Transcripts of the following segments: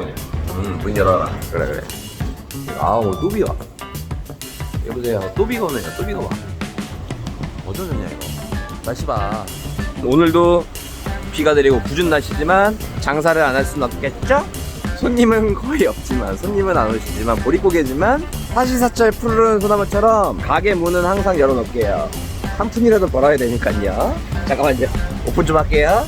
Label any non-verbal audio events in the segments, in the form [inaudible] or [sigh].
손이야. 음, 문 열어라. 그래, 그래. 아우, 뚜비가. 여보세요. 뚜비가 오네요. 뚜비가 와. 어쩌냐, 이거. 날씨 봐. 오늘도 비가 내리고 궂은 날씨지만 장사를 안 할 수는 없겠죠? 손님은 거의 없지만 손님은 안 오시지만 보릿고개지만 사시사철 푸르른 소나무처럼 가게 문은 항상 열어놓을게요 한 푼이라도 벌어야 되니까요 잠깐만요 오픈 좀 할게요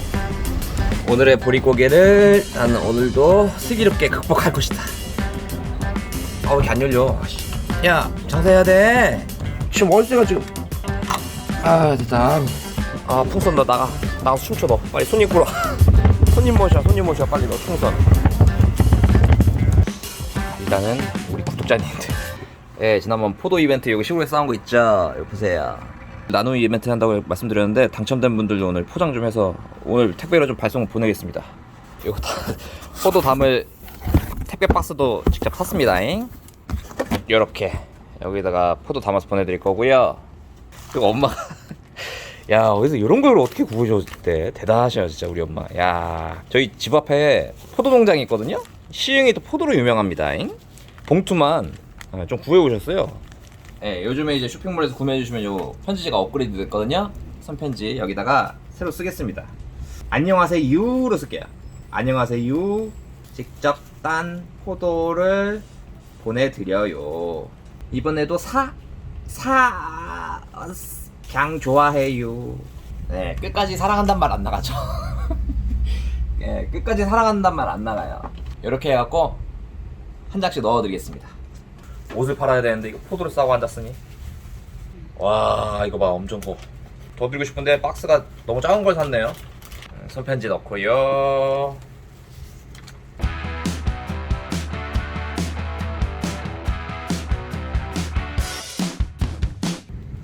오늘의 보릿고개를 나는 오늘도 슬기롭게 극복할 것이다. 아우 이렇게 안 열려. 야 장사해야 돼. 지금 월세가 지금? 아 됐다. 아 풍선 너 나가 나가서 춤춰 너 빨리 손님 끌어 [laughs] 손님 모셔 손님 모셔. 빨리 너 풍선. 일단은 우리 구독자님들. 예 지난번 포도 이벤트 여기 시골에 싸운 거 있죠? 여기 보세요 나눔 이벤트 한다고 말씀드렸는데 당첨된 분들도 오늘 포장 좀 해서 오늘 택배로 좀 발송 보내겠습니다. 이거 다 [laughs] 포도 담을 택배 박스도 직접 샀습니다잉 요렇게 여기다가 포도 담아서 보내드릴 거고요. 그리고 엄마가 [laughs] 야 어디서 이런 걸 어떻게 구우셨대? 대단하셔 진짜 우리 엄마. 야 저희 집 앞에 포도 농장이 있거든요? 시흥이 또 포도로 유명합니다. 잉? 봉투만 아, 좀 구해 오셨어요 예 요즘에 이제 쇼핑몰에서 구매해 주시면 요 편지지가 업그레이드 됐거든요 손편지 여기다가 새로 쓰겠습니다 안녕하세요로 쓸게요 안녕하세요 직접 딴 포도를 보내드려요 이번에도 사 사, 그냥 좋아해요. 네, 끝까지 사랑한단 말 안 나가죠. 네, [laughs] 끝까지 사랑한단 말 안 나가요. 이렇게 해갖고 한 장씩 넣어드리겠습니다. 옷을 팔아야 되는데 이거 포도를 싸고 앉았으니. 와, 이거 봐, 엄청 커. 더 드리고 싶은데 박스가 너무 작은 걸 샀네요. 음, 손편지 넣고요.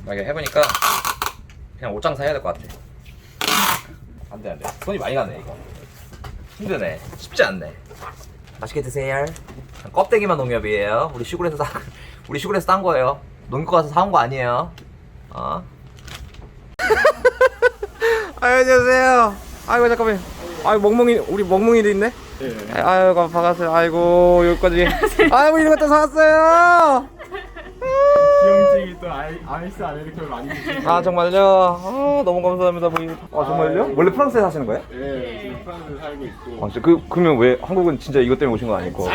이게 해보니까 그냥 옷장 사야 될 것 같아. 안돼 안돼. 손이 많이 가네 이거. 힘드네. 쉽지 않네. 맛있게 드세요. 껍데기만 농협이에요. 우리 시골에서 사 [laughs] 우리 시골에서 딴 거예요. 농협 가서 사온 거 아니에요. 어? [laughs] 아유 안녕하세요. 아이고 잠깐만. 아이 멍멍이 우리 멍멍이도 있네. 예. 아이고 반갑어요. 아이고 여기까지. [laughs] 아이고 이런 것도 사왔어요. 기영증이 또 아이, 아이스 아메리카노 많이 드시고 아 정말요? 아 너무 감사합니다 보이. 아 정말요? 원래 프랑스에 사시는 거예요? 예, 지금 프랑스에 살고 있고 아, 진짜 그 그러면 왜 한국은 진짜 이것 때문에 오신 거 아니고?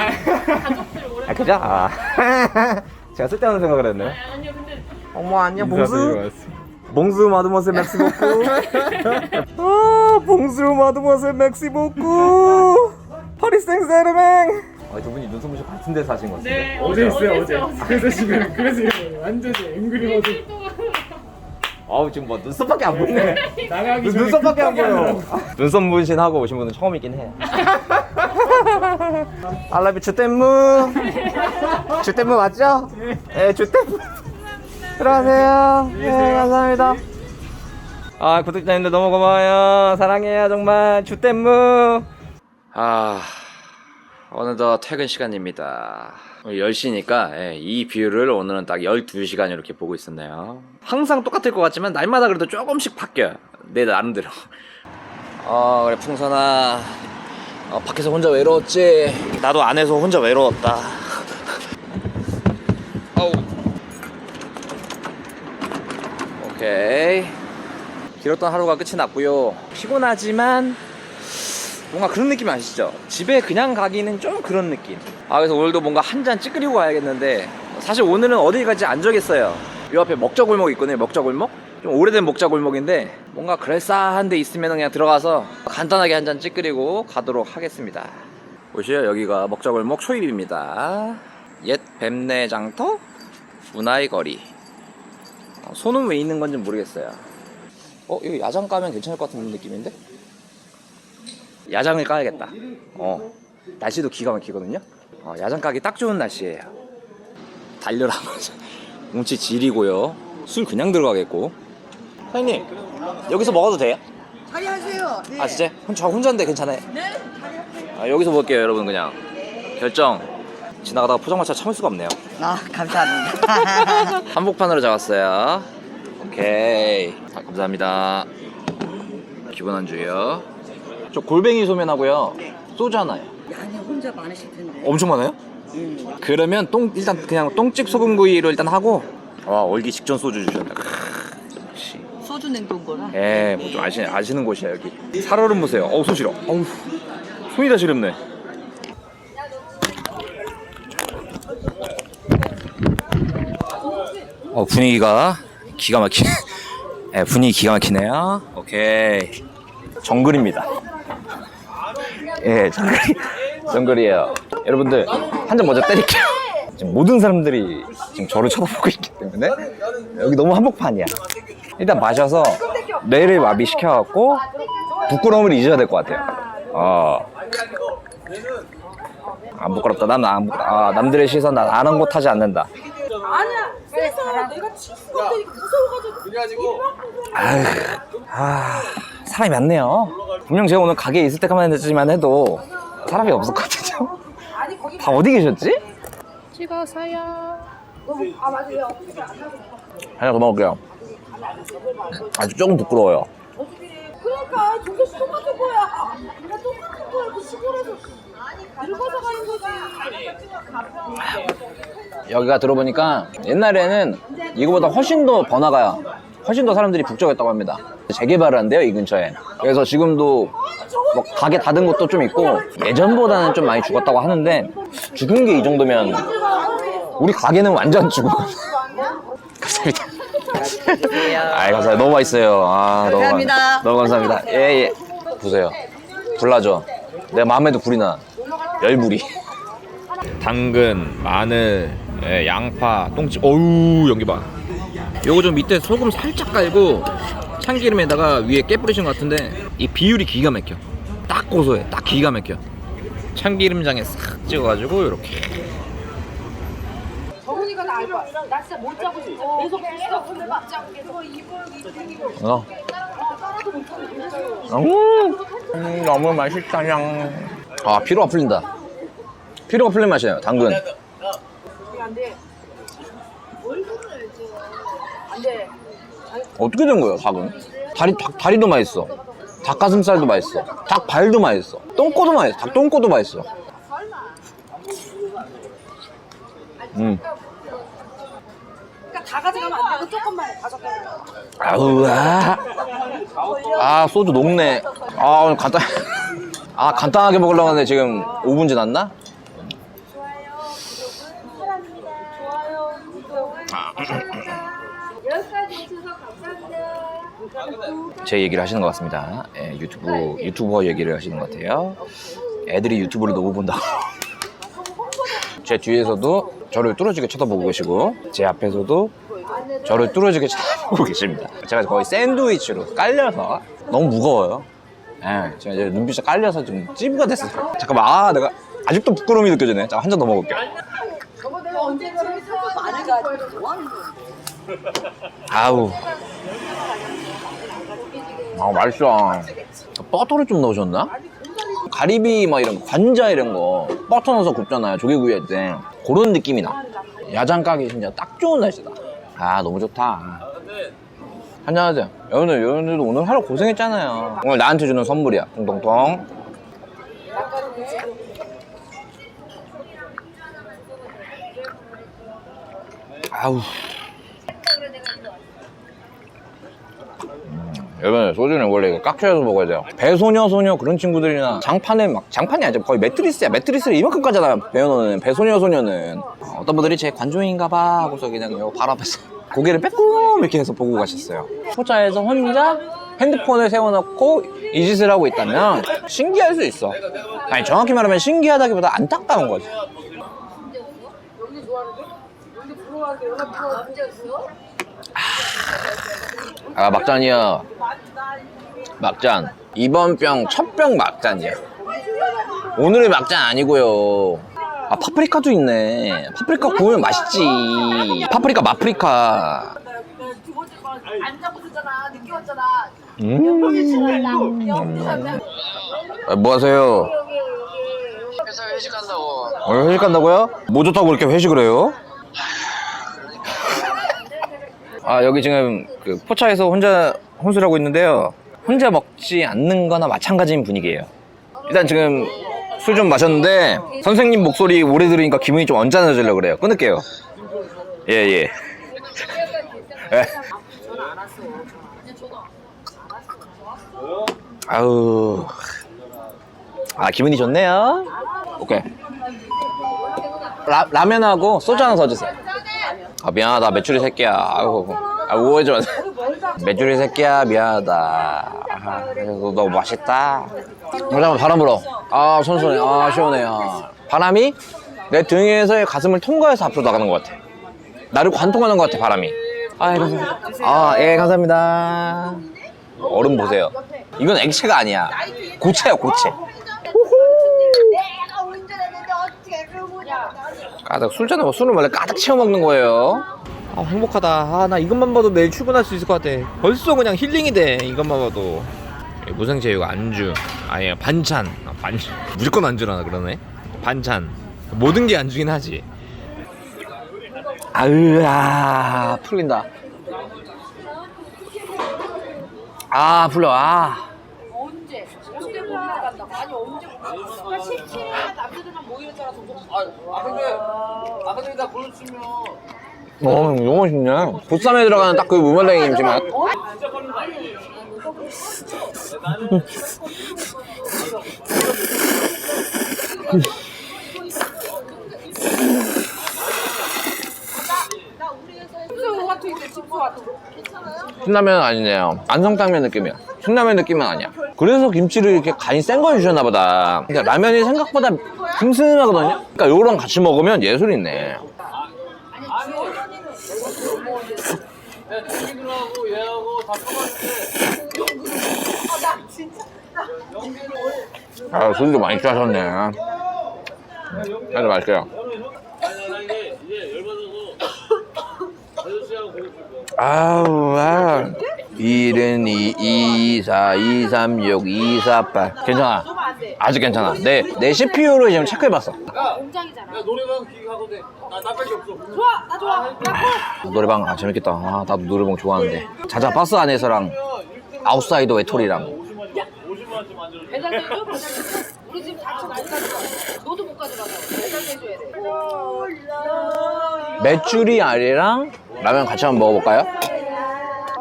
아 그죠? 아 [laughs] 제가 쓸데없는 생각을 했네. 아니요 근데 어머 안녕 인사드리러 봉수. 왔습니다. 봉수 마드모세 맥시 복구. [laughs] 아 봉수 마드모세 맥시 복구. 파리 생제르맹. 아두 분이 눈썹 무시 같은 데 사신 것 같은데. 네 어제 있어요 어제 그래서 지금 그래서 완전히 앵그리 버드 아우 지금 뭐 눈썹밖에 안 보이네. 나가기 전에 눈썹밖에 안 급하게 보여. 하느라고. 눈썹 문신 하고 오신 분은 처음이긴 해. [laughs] 알라비 주댐무. 주댐무 맞죠? 네, 주댐무. 들어가세요. 네, 감사합니다. 아, 구독자님들 너무 고마워요. 사랑해요, 정말. 주댐무. 아, 어느덧 퇴근 시간입니다. 10시니까 이 뷰를 오늘은 딱 12시간 이렇게 보고 있었네요. 항상 똑같을 것 같지만 날마다 그래도 조금씩 바뀌어요. 내 나름대로. [laughs] 어 그래 풍선아 어, 밖에서 혼자 외로웠지? 나도 안에서 혼자 외로웠다. [laughs] 어우. 오케이. 길었던 하루가 끝이 났고요. 피곤하지만 뭔가 그런 느낌 아시죠? 집에 그냥 가기는 좀 그런 느낌. 아 그래서 오늘도 뭔가 한 잔 찌그리고 가야겠는데 사실 오늘은 어디 갈지 안 정했어요. 요 앞에 먹자골목 있거든요. 먹자골목. 좀 오래된 먹자골목인데 뭔가 그럴싸한 데 있으면 그냥 들어가서 간단하게 한 잔 찌그리고 가도록 하겠습니다. 보시죠 여기가 먹자골목 초입입니다. 옛 뱀내장터 문화의 거리. 어, 손은 왜 있는 건지 모르겠어요. 어 이거 야장 까면 괜찮을 것 같은 느낌인데? 야장을 까야겠다. 어. 날씨도 기가 막히거든요. 어, 야장 까기 딱 좋은 날씨예요. 달려라. [laughs] 뭉치 질이고요. 술 그냥 들어가겠고. 사장님, 여기서 먹어도 돼요? 자리 하세요. 네. 아 진짜? 혼- 저 혼자인데 괜찮아요? 네. 아, 여기서 먹을게요, 여러분 그냥. 결정. 지나가다가 포장마차 참을 수가 없네요. 아 감사합니다. [laughs] 한복판으로 잡았어요. 오케이. 아, 감사합니다. 기본 안주요. 저 골뱅이 소면하고요. 소주 하나요. 양이 혼자 많으실 텐데. 엄청 많아요? 음. 그러면 똥 일단 그냥 똥집 소금구이로 일단 하고 와 얼기 직전 소주 주셨다. 크으, 역시. 소주 냉동거라. 예, 뭐 좀 아시, 아시는 곳이야 여기. 살얼음 보세요. 어우 손 시려. 어우 손이 다 시렵네. 어 분위기가 기가 막히. [laughs] 예, 분위기 기가 막히네요. 오케이. 정글입니다. 예, 정글 정글이에요. 여러분들 한 잔 먼저 때릴게요. 지금 모든 사람들이 지금 저를 쳐다보고 있기 때문에 여기 너무 한복판이야. 일단 마셔서 뇌를 마비시켜갖고 부끄러움을 잊어야 될 것 같아요. 어. 안 부끄럽다. 난안 부끄러. 아, 남들의 시선 난 아랑곳하지 않는다. 아니야. 그래서 내가 칠 수가 없다니까 무서워가지고. 아휴, 아, 사람이 많네요. 분명 제가 오늘 가게에 있을 때까만 했지만 해도 사람이 없었거든요. 다 어디 계셨지? 찍어서요. 아 맞아요. 하나 더 먹을게요. 아주 조금 부끄러워요. 그러니까 종교 씨 똑같은 거야. 내가 똑같은 거야. 그 시골에서 늙어서 가는 거지. 여기가 들어보니까 옛날에는 이거보다 훨씬 더 번화가야. 훨씬 더 사람들이 북적했다고 합니다. 재개발을 한대요, 이 근처에. 그래서 지금도 뭐 가게 닫은 곳도 좀 있고 예전보다는 좀 많이 죽었다고 하는데 죽은 게 이 정도면 우리 가게는 완전 죽었거든요. [laughs] 감사합니다. 아이, 감사합니다. 너무 맛있어요. 아, 너무, 감사합니다. 감- 너무 감사합니다. 예, 예. 보세요. 불나죠? 내 마음에도 불이 나. 열불이. 당근, 마늘, 예, 양파, 똥집. 어우, 연기 봐. 요거 좀 밑에 소금 살짝 깔고 참기름에다가 위에 깨 뿌리신 것 같은데 이 비율이 기가 막혀. 딱 고소해. 딱 기가 막혀. 참기름장에 싹 찍어가지고 이렇게. 정훈이가 나알 거야. 나 진짜 못 자고 진짜 계속 계속 근데 못 자고 계속 입을 입을 어. 따라도 못 자고 계속. 음, 음, 너무 맛있다, 냥. 아, 피로가 풀린다. 피로가 풀린 맛이에요, 당근. 안 돼. 얼굴을 이제 안 돼. 어떻게 된 거예요, 닭은? 다리, 닭, 다리도 맛있어. 닭가슴살도 맛있어. 닭 발도 맛있어. 똥꼬도 맛있어. 닭 똥꼬도 맛있어. 음. 그러니까 다 가져가면 안 되고 조금만 가져가. 아우, 아. 아, 소주 녹네. 아, 오늘 간단, [laughs] 아, 간단하게 먹으려고 하는데 지금 5분 지났나? 제 얘기를 하시는 것 같습니다. 예, 유튜브, 유튜버 얘기를 하시는 것 같아요. 애들이 유튜브를 너무 본다고. [laughs] 제 뒤에서도 저를 뚫어지게 쳐다보고 계시고, 제 앞에서도 저를 뚫어지게 쳐다보고 [laughs] 계십니다. 제가 거의 샌드위치로 깔려서 너무 무거워요. 예, 제가 이제 눈빛이 깔려서 좀 찌부가 됐어요. 잠깐만, 아, 내가 아직도 부끄러움이 느껴지네. 잠깐 한잔 더 먹을게요. 언제 가지고 좋아하는 거. 아우. 아, 맛있어. 버터를 좀 넣으셨나? 가리비 막 이런 거, 관자 이런 거 버터 넣어서 굽잖아요. 조개구이 할 때. 그런 느낌이 나. 야장 가기 진짜 딱 좋은 날씨다. 아, 너무 좋다. 한잔하세요. 여러분들, 여러분들도 오늘 하루 고생했잖아요. 오늘 나한테 주는 선물이야. 통통통. 아우. 여러분 소주는 원래 이거 깍혀서 먹어야 돼요. 배소녀 소녀 그런 친구들이나 장판에 막 장판이 아니죠. 거의 매트리스야. 매트리스를 이만큼까지 다 배워놓는 배소녀 소녀는. 어떤 분들이 제 관종인가 봐 하고서 그냥 요 바로 앞에서 [laughs] 고개를 빼꼼 이렇게 해서 보고 가셨어요. 포차에서 혼자 핸드폰을 세워놓고 이 짓을 하고 있다면 신기할 수 있어. 아니 정확히 말하면 신기하다기보다 안타까운 거지. 아 막잔이야 막잔 이번 병 첫 병 막잔이야 오늘의 막잔 아니고요 아 파프리카도 있네 파프리카 구우면 맛있지 파프리카 마프리카 자고. 늦게 왔잖아. 음. 아, 뭐 하세요? 회사 회식한다고 오늘 회식 간다고요? 뭐 좋다고 그렇게 회식을 해요? 아 여기 지금 그 포차에서 혼자 혼술하고 있는데요 혼자 먹지 않는 거나 마찬가지인 분위기예요 일단 지금 술 좀 마셨는데 선생님 목소리 오래 들으니까 기분이 좀 언짢아지려 그래요. 끊을게요. 예 예. 예. 아우. 아 기분이 좋네요. 오케이. 라, 라면하고 소주 하나 더 주세요. 아 미안하다 메추리 새끼야. 아이고 아 오해지 마. [laughs] 메추리 새끼야 미안하다. 아, 그래도 너무 맛있다. 잠깐만 바람 불어. 아 손손해. 아 시원해. 아. 바람이 내 등에서의 가슴을 통과해서 앞으로 나가는 것 같아. 나를 관통하는 것 같아 바람이. 아, 예, 감사합니다. 아, 예, 감사합니다. 얼음 보세요. 이건 액체가 아니야. 고체야, 고체. 가득 술잔에 술을 원래 가득 채워 먹는 거예요. 아 행복하다. 아 나 이것만 봐도 내일 출근할 수 있을 것 같아. 벌써 그냥 힐링이 돼. 이것만 봐도. 무생제육 안주. 아예 반찬. 아, 반찬. [laughs] 무조건 안주라나 그러네. 반찬. 모든 게 안주긴 하지. 아으 아 풀린다. 아 풀려 아. 언제? 언제 모이러 간다고? 아니 언제? 그러니까 17일에 남자들만 모이는 따라 동동. 아 근데 아나 보여주면. 어 너무 맛있네. 보쌈에 들어가는 딱그 무말랭이 김치 맛. 무슨 같은 게 집수 같은? 신라면 아니네요. 안성탕면 느낌이야. 신라면 느낌은 아니야. 그래서 김치를 이렇게 간이 센거 주셨나 보다. 그러니까 라면이 생각보다 슴슴하거든요. 그러니까 요거랑 같이 먹으면 예술이 있네. 아, 술도 많이 취하셨네. 아주 맛있게요. 아우, 아. 1은 2, 2, 4, 2, 3, 6, 2, 4, 8. 괜찮아. 아직 괜찮아. 내, 내 CPU를 지금 체크해봤어. 공장이잖아. 야 노래방 기획하던데 나 나밖에 없어. 좋아, 나 좋아. 나 노래방, 아, 재밌겠다. 아, 나도 노래방 좋아하는데. 자자 버스 안에서랑 아웃사이더 외톨이랑. 우리 지금 4천 못 가져가. 너도 못 가져가서 돼. 메추리 알이랑 라면 같이 한번 먹어볼까요?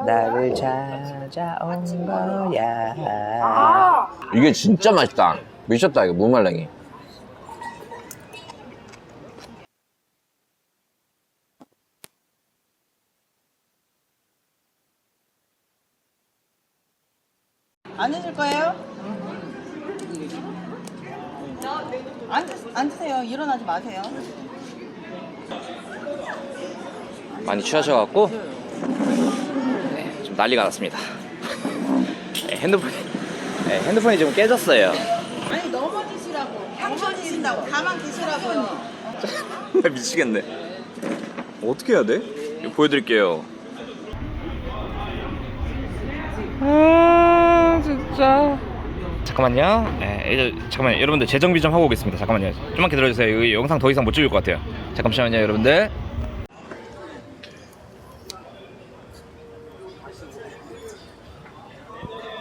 나를 찾아온 거야. 아, 이게 진짜 맛있다. 미쳤다, 이거 무말랭이. 안 드실 거예요? 안, 드, 안 드세요. 일어나지 마세요. 많이 취하셔갖고 네, 좀 난리가 났습니다. 네, 핸드폰이 네, 핸드폰이 지금 깨졌어요. 아니 넘어지시라고. 넘어지신다고. 가만 계시라고요. [laughs] 미치겠네. 어떻게 해야 돼? 이거 보여드릴게요. 아 진짜. 잠깐만요. 네, 이제 잠깐만 요. 여러분들 재정비 좀 하고 오겠습니다. 잠깐만요. 좀만 기다려주세요. 이 영상 더 이상 못 찍을 것 같아요. 잠깐만요, 여러분들.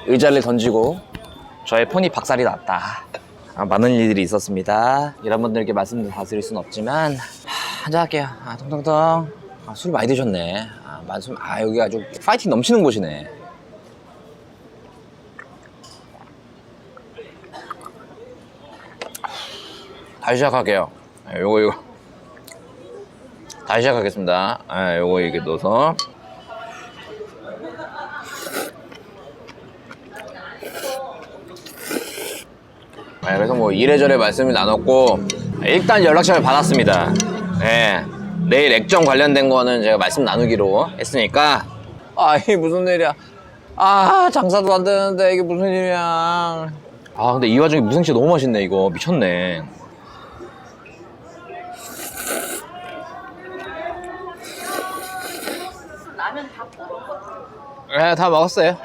의자를 던지고 저의 폰이 박살이 났다. 아, 많은 일들이 있었습니다. 여러분들께 말씀을 다 드릴 순 없지만 하, 한잔 할게요. 아, 통통통. 아, 술 많이 드셨네. 아, 말씀, 아, 여기 아주 파이팅 넘치는 곳이네. 다시 시작할게요. 아, 요거, 요거. 다시 시작하겠습니다. 아, 요거 이렇게 넣어서. 네, 그래서 뭐 이래저래 말씀을 나눴고 일단 연락처를 받았습니다. 네, 내일 액정 관련된 거는 제가 말씀 나누기로 했으니까 아 이게 무슨 일이야? 아 장사도 안 되는데 이게 무슨 일이야? 아 근데 이 와중에 무생채 너무 맛있네 이거 미쳤네. 네, 다 먹었어요.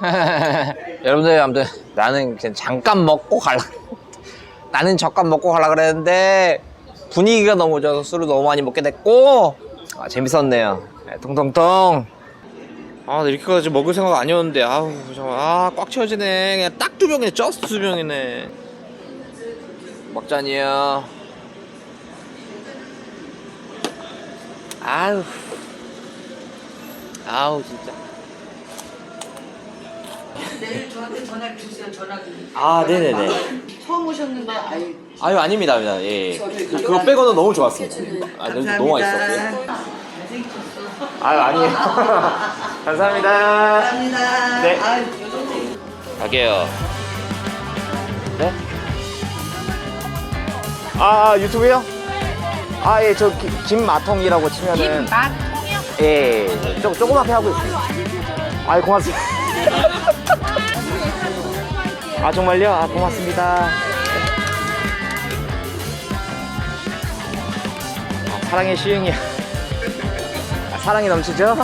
[laughs] 여러분들 아무튼 나는 그냥 잠깐 먹고 갈라. 나는 잠깐 먹고 갈라 그랬는데 분위기가 너무 좋아서 술을 너무 많이 먹게 됐고 아, 재밌었네요. 네, 통통통. 아, 이렇게까지 먹을 생각 아니었는데 아우 정말 아꽉 채워지네. 그냥 딱 두 병이네. 저스트 두 병이네. 먹자니요. 아우. 아우 진짜. 내일 저한테 전화 주세요. 전화기. 아 네네네. 처음 오셨는데 아이 아유 아닙니다, 아닙니다. 예. 그거 빼고는 너무 좋았습니다. 아 너무 너무 맛있었고요. 아유 아니에요. [laughs] 감사합니다. 감사합니다. 네. 아유, 갈게요. 네? 아 유튜브요? 아 예저 김마통이라고 치면은 김마통이요? 예, 조, 조그맣게 하고 있어요. 아이, 고맙습니다. 아, 정말요? 아, 고맙습니다. 아, 사랑의 시흥이야. 아, 사랑이 넘치죠?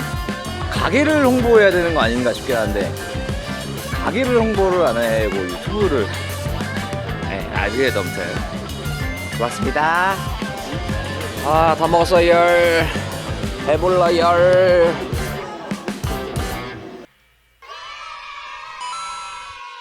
가게를 홍보해야 되는 거 아닌가 싶긴 한데, 가게를 홍보를 안 하고 유튜브를. 예, 아, 그게 넘쳐요. 고맙습니다. 아, 다 먹었어요. 배불러요.